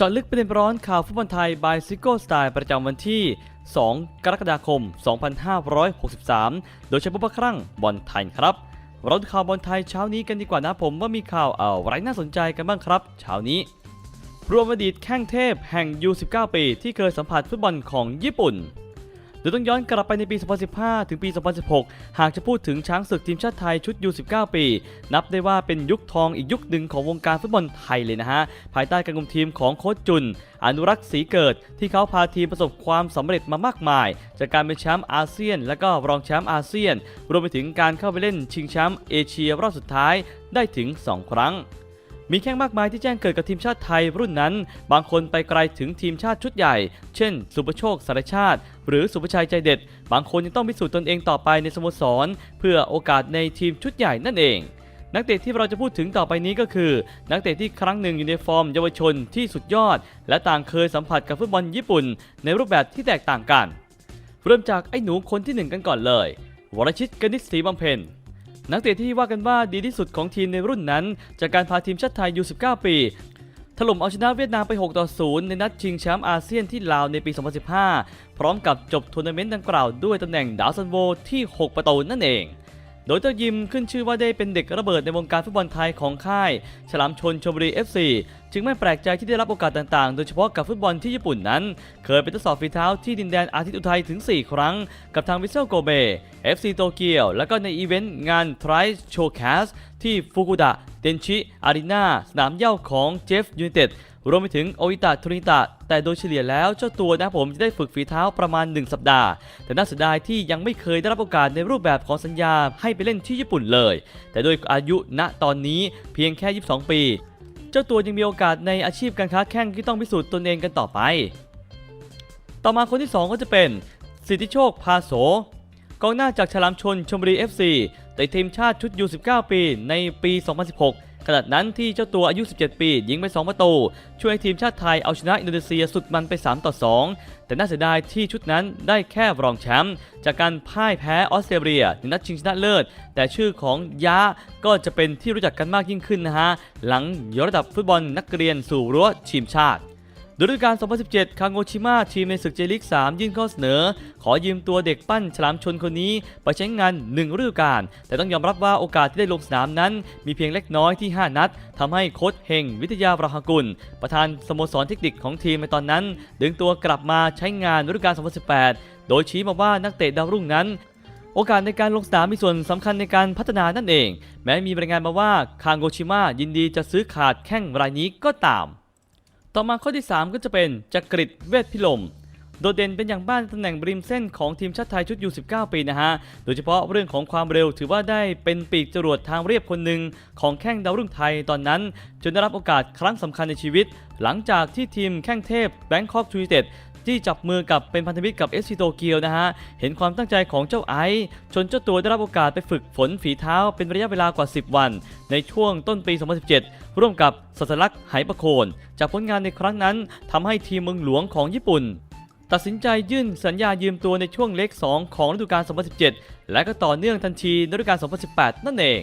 จาะลึกประเด็นร้อนข่าวฟุตบอลไทย บายซิโก้สไตล์ประจำวันที่ 2 กรกฎาคม 2563 โดยใช้ผู้ประครั่งบอลไทยครับ เราดูข่าวบอลไทยเช้านี้กันดีกว่านะผมว่ามีข่าวอะไรน่าสนใจกันบ้างครับ เช้านี้ รวมอดีตแข้งเทพแห่ง U19 ปีที่เคยสัมผัสฟุตบอลของญี่ปุ่น โดยต้องย้อนกลับไปในปี 2015 ถึงปี 2016 หากจะพูดถึงช้างศึกทีมชาติไทยชุด U19 ปี นับได้ว่าเป็นยุคทองอีกยุคหนึ่งของวงการฟุตบอลไทยเลยนะฮะ ภายใต้การคุมทีมของโค้ชจุน อนุรักษ์ศรีเกิด ที่เขาพาทีมประสบความสำเร็จมามากมาย จากการเป็นแชมป์อาเซียน และก็รองแชมป์อาเซียน รวมไปถึงการเข้าไปเล่นชิงแชมป์เอเชียรอบสุดท้ายได้ถึง 2 ครั้ง มีแข้งมากมายที่แจ้งเกิดกับทีมชาติไทยรุ่นนั้น บางคนไปไกลถึงทีมชาติชุดใหญ่ เช่น สุประโชคสารชาติ หรือสุประชัยใจเด็ด บางคนยังต้องพิสูจน์ตนเองต่อไปในสโมสร เพื่อโอกาสในทีมชุดใหญ่นั่นเองนักเตะที่เราจะพูดถึงต่อไปนี้ก็คือ นักเตะที่ครั้งหนึ่งอยู่ในฟอร์มเยาวชนที่สุดยอด และต่างเคยสัมผัสกับฟุตบอลญี่ปุ่น ในรูปแบบที่แตกต่างกัน เริ่มจากไอ้หนูคนที่หนึ่งกันก่อนเลย วรชิตกนิษฐ์ศรีบำเพ็ญ นักเตะที่ว่ากันว่าดีที่สุดของทีมในรุ่นนั้น จากการพาทีมชาติไทยยู19 ปี ถล่มเอาชนะเวียดนามไป 6 ต่อ 0 ในนัดชิงแชมป์อาเซียนที่ลาวในปี 2015 พร้อมกับจบทัวร์นาเมนต์ดังกล่าวด้วยตำแหน่งดาวซันโวที่ 6 ประตูนั่นเอง โดยเจ้ายิมขึ้นชื่อว่าได้เป็นเด็กระเบิดในวงการฟุตบอลไทยของค่าย ฉลามชนชมบุรี FC จึงไม่แปลกใจที่ได้รับโอกาสต่างๆ โดยเฉพาะกับฟุตบอลที่ญี่ปุ่นนั้น เคยไปทดสอบฝีเท้าที่ดินแดนอาทิตย์อุทัยถึง 4 ครั้ง กับทางวิเซลโกเบ FC โตเกียว แล้วก็ในอีเวนต์งาน t r i โช w แคสที่ฟุกุดะเดนชิอารีนาสนามเย้าของเจฟยู i นเต็ด รวมไปถึงโออิตะทริตะ แต่โดยเฉลี่ยแล้วเจ้าตัวนะผมจะได้ฝึกฝีเท้าประมาณ 1 สัปดาห์ แต่น่าเสียดายที่ยังไม่เคยได้รับโอกาสในรูปแบบของสัญญาให้ไปเล่นที่ญี่ปุ่นเลย แต่โดยอายุณตอนนี้เพียงแค่ 22 ปี เจ้าตัวยังมีโอกาสในอาชีพการค้าแข่งที่ต้องพิสูจน์ตนเองกันต่อไป ต่อมาคนที่ 2 ก็จะเป็นสิทธิโชคพาโสกองหน้าจากฉลามชนชมบุรี FC แต่ทีมชาติชุด U19 ปีในปี 2016 ขณะนั้นที่เจ้าตัวอายุ 17 ปี ยิงไป2ประตู ช่วยให้ทีมชาติไทยเอาชนะอินโดนีเซียสุดมันไป 3 ต่อ 2 แต่น่าเสียดายที่ชุดนั้นได้แค่รองแชมป์จากการพ่ายแพ้ออสเตรเลียในนัดชิงชนะเลิศ แต่ชื่อของยะก็จะเป็นที่รู้จักกันมากยิ่งขึ้นนะฮะ หลังยกระดับฟุตบอลนักเรียนสู่รั้วทีมชาติ โดยฤดูกาล 2017 คางโงชิมะทีมในศึกเจลิก 3 ยื่นข้อเสนอ ขอยืมตัวเด็กปั้นฉลามชนคนนี้ ไปใช้งาน1ฤดูกาล แต่ต้องยอมรับว่าโอกาสที่ได้ลงสนามนั้น มีเพียงเล็กน้อยที่ 5 นัดทำให้โค้ชเฮงวิทยาบรหกุล ประธานสโมสรเทคนิคของทีมในตอนนั้น ดึงตัวกลับมาใช้งานฤดูกาล 2018 โดยชี้มาว่านักเตะดาวรุ่งนั้นโอกาสในการลงสนามมีส่วนสำคัญในการพัฒนานั่นเอง แม้มีรายงานมาว่าคางโกชิมะยินดีจะซื้อขาดแข้งรายนี้ก็ตาม ต่อมาข้อที่ 3 ก็จะเป็นจักริดเวทพิลมโดดเด่นเป็นอย่างบ้านตำแหน่งริมเส้นของทีมชาติไทยชุดยู19 ปีนะฮะ โดยเฉพาะเรื่องของความเร็วถือว่าได้เป็นปีกจรวดทางเรียบคนหนึ่งของแข้งดาวรุ่งไทยตอนนั้น จนได้รับโอกาสครั้งสำคัญในชีวิต หลังจากที่ทีมแข้งเทพแบงคอกทู i เต็ด ที่จับมือกับเป็นพันธมิตรกับเอสซีโตเกียวนะฮะ เห็นความตั้งใจของเจ้าไอซ์จนเจ้าตัวได้รับโอกาสไปฝึกฝนฝีเท้าเป็นระยะเวลากว่า 10 วัน ในช่วงต้นปี 2017 ร่วมกับสัสลักษ์ไหประโคน จากผลงานในครั้งนั้นทำให้ทีมเมืองหลวงของญี่ปุ่นตัดสินใจยื่นสัญญายืมตัวในช่วงเล็ก 2 ของฤดูกาล 2017 และก็ต่อเนื่องทันทีในฤดูกาล 2018 นั่นเอง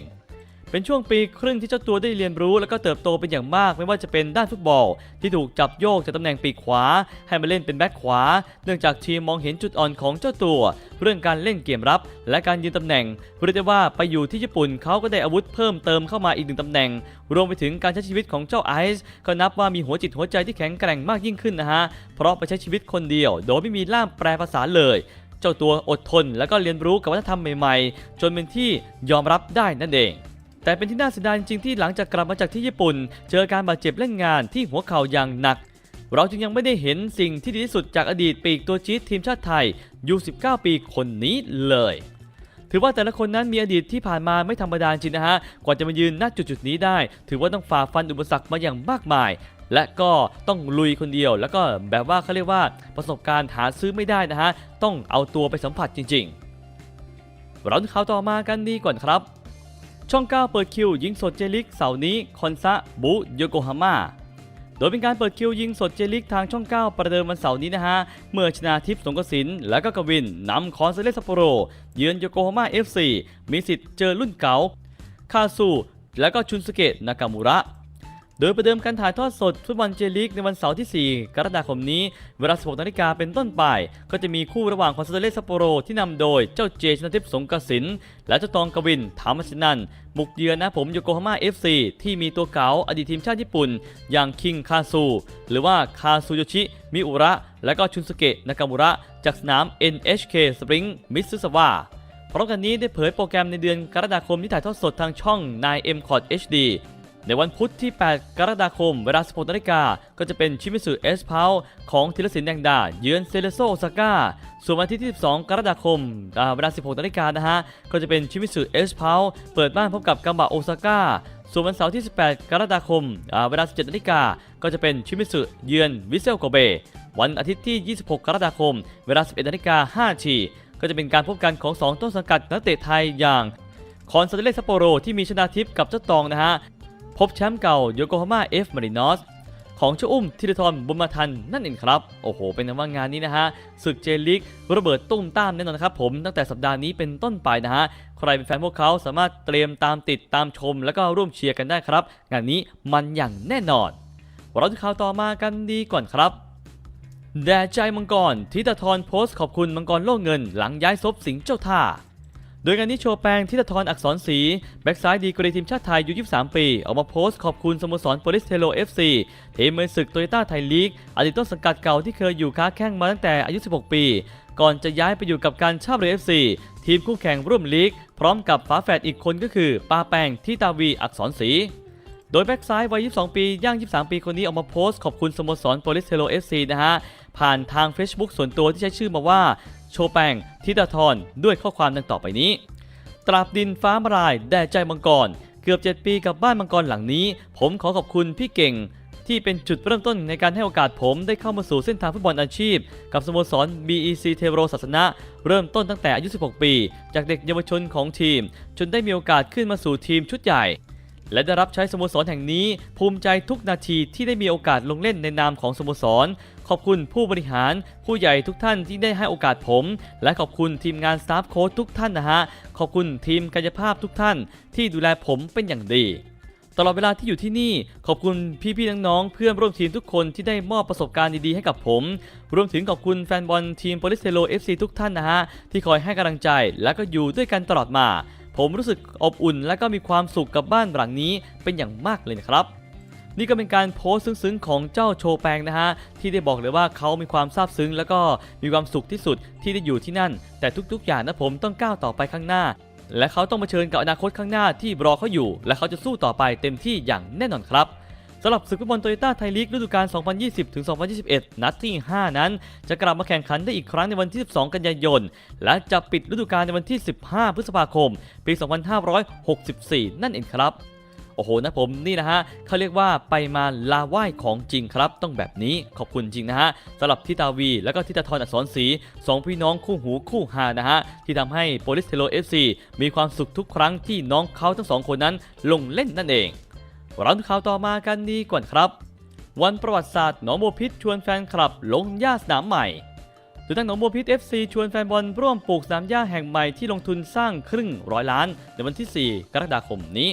เป็นช่วงปีครึ่งที่เจ้าตัวได้เรียนรู้และก็เติบโตเป็นอย่างมากไม่ว่าจะเป็นด้านฟุตบอล ที่ถูกจับโยกจากตำแหน่งปีกขวา ให้มาเล่นเป็นแบ็คขวา เนื่องจากทีมมองเห็นจุดอ่อนของเจ้าตัว เรื่องการเล่นเกมรับ และการยืนตำแหน่งเรียกได้ว่าไปอยู่ที่ญี่ปุ่นเขาก็ได้อาวุธเพิ่มเติมเข้ามาอีกหนึ่งตำแหน่ง รวมไปถึงการใช้ชีวิตของเจ้าไอซ์ก็นับว่ามีหัวจิตหัวใจที่แข็งแกร่งมากยิ่งขึ้นนะฮะเพราะไปใช้ชีวิตคนเดียว โดยไม่มีล่ามแปลภาษาเลยเจ้าตัวอดทนและก็เรียนรู้กับวัฒนธรรมใหม่ๆ จนเป็นที่ยอมรับได้นั่นเอง แต่เป็นที่น่าเสียดายจริงๆที่หลังจากกลับมาจากที่ญี่ปุ่น เจอการบาดเจ็บเล่นงานที่หัวเข่าอย่างหนัก เราจึงยังไม่ได้เห็นสิ่งที่ดีที่สุดจากอดีตปีกตัวจี๊ดทีมชาติไทยยู19 ปีคนนี้เลย ถือว่าแต่ละคนนั้นมีอดีตที่ผ่านมาไม่ธรรมดาจริงนะฮะ กว่าจะมายืนณจุดจุดนี้ได้ ถือว่าต้องฝ่าฟันอุปสรรคมาอย่างมากมาย และก็ต้องลุยคนเดียว แล้วก็แบบว่าเขาเรียกว่าประสบการณ์หาซื้อไม่ได้นะฮะ ต้องเอาตัวไปสัมผัสจริง ๆ เราข่าวต่อมากันดีก่อนครับ ช่อง 9 เปิดคิวยิงสดเจลิกเสาร์นี้คอนซะบุโยโกฮาม่าโดยเป็นการเปิดคิวยิงสดเจลิกทางช่อง 9 ประเดิมวันเสาร์นี้นะฮะ เมื่อชนาทิพย์สงกสิน และก็กวินนำคอนเซเลสซัปโปโร เยือนโยโกฮาม่า FC มีสิทธิ์เจอรุ่นเก่าคาซูและก็ชุนสเกะนากามูระ โดยประเดิมการถ่ายทอดสดฟุตบอลเจลีกในวันเสาร์ที่ 4 กรกฎาคมนี้ เวลา 16นาฬิกาเป็นต้นไป ก็จะมีคู่ระหว่างคอนซาโดเลซัปโปโรที่นำโดยเจ้าเจชนาทิพย์สงกสิน และเจ้าตองกวินถามชนันบุกเยือนนะผมโยโกฮาม่า FC ที่มีตัวเก๋าอดีตทีมชาติญี่ปุ่น อย่างคิงคาซู หรือว่าคาซูโยชิ มิอุระ และก็ชุนสเกะนากามุระ จากสนาม NHK Spring m i s u s a w a พร้อมกันนี้ได้เผยโปรแกรมในเดือนกรกฎาคมที่ถ่ายทอดสดทางช่อง 9M c o t HD ในวันพุธที่ 8 กรกฎาคม เวลา 16นาฬิกา ก็จะเป็นชิมิสุเอสพาวของธีรศิลป์แดงดา เยือนเซเลโซโอซาก้า ส่วนวันอาที่12กรกฎาคม เวลา 16นาฬิกานะฮะ ก็จะเป็นชิมิสุเอสพาวเปิดบ้านพบกับกัมบะโอซาก้า ส่วนวันเสาร์ที่ 18 กรกฎาคมอ่าเวลา 17นาฬิกา ก็จะเป็นชิมิสุเยือนวิเซลโกเบ วันอาทิตย์ที่ 26 กรกฎาคม เวลา 11นาฬิกา5ทีก็จะเป็นการพบกันของ 2 ต้นสังกัดนักเตะไทยอย่างคอนซาเลสซัปโปโรที่มีชนาทิพย์กับเจ้าตองนะฮะ พบแชมป์เก่าโยโกฮาม่าเอฟมารินอสของเจ้าอุ้มธีรทรบุญมาทันนั่นเองครับ โอ้โห เป็นนว่างานนี้นะฮะศึกเจลิกระเบิดตุ้มตามแน่นอนนะครับผมตั้งแต่สัปดาห์นี้เป็นต้นไปนะฮะ ใครเป็นแฟนพวกเขาสามารถเตรียมตามติดตามชม แล้วก็ร่วมเชียร์กันได้ครับ งานนี้มันอย่างแน่นอน เราจะข่าวต่อมากันดีก่อนครับแด่ใจมังกรทิตาทรโพสต์ขอบคุณมังกรโลกเงิน หลังย้ายซบสิงเจ้าท่า โดยงานนี้โชว์แปลงทิตาทรอักษรศรีแบ็กซ้ายดีกรีทีมชาติไทยอายุ23 ปี ออกมาโพสต์ขอบคุณสโมสรโปลิสเทโล FC ทีมเมือศึกโตโยต้าไทยลีก อดีตต้นสังกัดเก่าที่เคยอยู่ค้าแข้งมาตั้งแต่อายุ 16 ปี ก่อนจะย้ายไปอยู่กับการช่าเรือ FC ทีมคู่แข่งร่วมลีก พร้อมกับฝาแฝดอีกคนก็คือปาแปงทิตาวีอักษรศรีโดยแบ็กซ้ายวัย 22 ปี ย่าง 23 ปีคนนี้ออกมาโพสต์ขอบคุณสโมสรโปลิสเทโล FC นะฮะ ผ่านทาง Facebook ส่วนตัวที่ใช้ชื่อมาว่า โชแปงทิตาทรด้วยข้อความดังต่อไปนี้ ตราบดินฟ้ามรายแด่ใจมังกร เกือบ 7 ปีกับบ้านมังกรหลังนี้ ผมขอขอบคุณพี่เก่ง ที่เป็นจุดเริ่มต้นในการให้โอกาสผมได้เข้ามาสู่เส้นทางฟุตบอลอาชีพ กับสโมสร BEC เทโรศาสนะ เริ่มต้นตั้งแต่อายุ 16 ปี จากเด็กเยาวชนของทีม จนได้มีโอกาสขึ้นมาสู่ทีมชุดใหญ่ และได้รับใช้สโมสรแห่งนี้ภูมิใจทุกนาทีที่ได้มีโอกาสลงเล่นในนามของสโมสร ขอบคุณผู้บริหารผู้ใหญ่ทุกท่านที่ได้ให้โอกาสผม และขอบคุณทีมงานสตาฟโค้ชทุกท่านนะฮะ ขอบคุณทีมกายภาพทุกท่าน ที่ดูแลผมเป็นอย่างดีตลอดเวลาที่อยู่ที่นี่ ขอบคุณพี่ๆน้องๆเพื่อนร่วมทีมทุกคนที่ได้มอบประสบการณ์ดีๆให้กับผม รวมถึงขอบคุณแฟนบอลทีมโปลิสเทโล FC ทุกท่านนะฮะ ที่คอยให้กำลังใจและก็อยู่ด้วยกันตลอดมา ผมรู้สึกอบอุ่นและก็มีความสุขกับบ้านหลังนี้เป็นอย่างมากเลยนะครับนี่ก็เป็นการโพสต์ซึ้งๆของเจ้าโชแปงนะฮะที่ได้บอกเลยว่าเขามีความซาบซึ้ง แล้วก็มีความสุขที่สุดที่ได้อยู่ที่นั่น แต่ทุกๆอย่างนะผมต้องก้าวต่อไปข้างหน้า และเขาต้องเผชิญกับอนาคตข้างหน้าที่รอเขาอยู่ และเขาจะสู้ต่อไปเต็มที่อย่างแน่นอนครับ สำหรับศึกฟุตบอลโตโยต้าไทยลีกฤดูกาล 2020-2021 นัดที่ 5 นั้น จะกลับมาแข่งขันได้อีกครั้งในวันที่ 12 กันยายน และจะปิดฤดูกาลในวันที่ 15 พฤษภาคม ปี 2564 นั่นเองครับ โอ้โหนะผมนี่นะฮะเขาเรียกว่าไปมาลาไหว้ของจริงครับ ต้องแบบนี้ขอบคุณจริงนะฮะสำหรับทิตาวี และก็ทิตาทรอักษรศรีสองพี่น้องคู่หูคู่หานะฮะที่ทำให้โปลิสเทโลเอฟซีมีความสุขทุกครั้งที่น้องเขาทั้งสองคนนั้นลงเล่นนั่นเอง ราดูข่าวต่อมากันดีก่อนครับ วันประวัติศาสตร์หนองบัวพิษชวนแฟนคลับลงหญ้าสนามใหม่โดยทางหนองบัวพิษ FC ชวนแฟนบอลร่วมปลูกสนามหญ้าแห่งใหม่ที่ลงทุนสร้างครึ่งร้อยล้าน ในวันที่ 4 กรกฎาคมนี้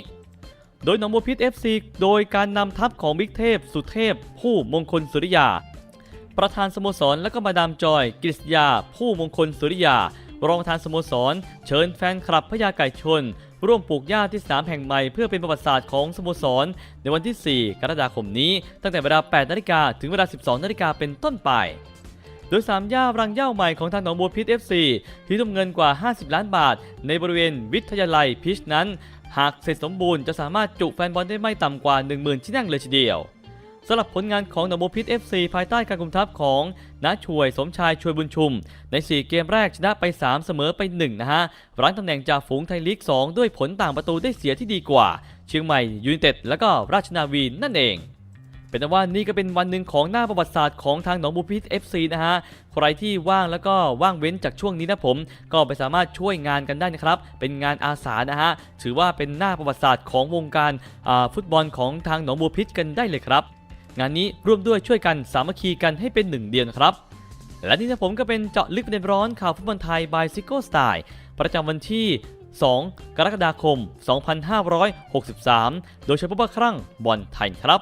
โดยหนองบัวพิษ FC โดยการนำทัพของบิ๊กเทพ สุเทพ ผู้มงคลสุริยา ประธานสโมสรและก็มาดามจอยกฤษยา ผู้มงคลสุริยารองประธานสโมสร เชิญแฟนคลับพญาไก่ชน ร่วมปลูกหญ้าที่สนามแห่งใหม่เพื่อเป็นประวัติศาสตร์ของสโมสร ในวันที่ 4 กรกฎาคมนี้ ตั้งแต่เวลา 8 นาฬิกาถึงเวลา 12 นาฬิกาเป็นต้นไป โดยสามย่ารังย่าใหม่ของทางหนองบัวพิษ FC ที่ทุ่มเงินกว่า 50 ล้านบาท ในบริเวณวิทยาลัยพิชนั้น หากเสร็จสมบูรณ์จะสามารถจุแฟนบอลได้ไม่ต่ำกว่า 10,000 ที่นั่งเลยทีเดียว สำหรับผลงานของหนองบัวพิษ FC ภายใต้การคุมทัพของน้าช่วยสมชายช่วยบุญชุม ใน 4 เกมแรกชนะไป 3 เสมอไป 1 นะฮะรั้งตำแหน่งจากฝูงไทยลีก 2 ด้วยผลต่างประตูได้เสียที่ดีกว่า เชียงใหม่ยูไนเต็ดและก็ราชนาวีนั่นเองเป็นต่ว่านี่ก็เป็นวันหนึ่งของหน้าประวัติศาสตร์ของทางหนองบัวพิษ FC นะฮะ ใครที่ว่างแล้วก็ว่างเว้นจากช่วงนี้นะผม ก็ไปสามารถช่วยงานกันได้นะครับ เป็นงานอาสานะฮะ ถือว่าเป็นหน้าประวัติศาสตร์ของวงการฟุตบอลของทางหนองบัวพิษกันได้เลยครับ งานนี้ร่วมด้วยช่วยกันสามัคคีกันให้เป็นหนึ่งเดียวนะครับ และนี่นะผมก็เป็นเจาะลึกประเด็นร้อนข่าวฟุตบอลไทย by ซิโก้สไตล์ประจำวันที่ 2 กรกฎาคม 2563 โดยเฉพบว่าครั้งบอลไทยครับ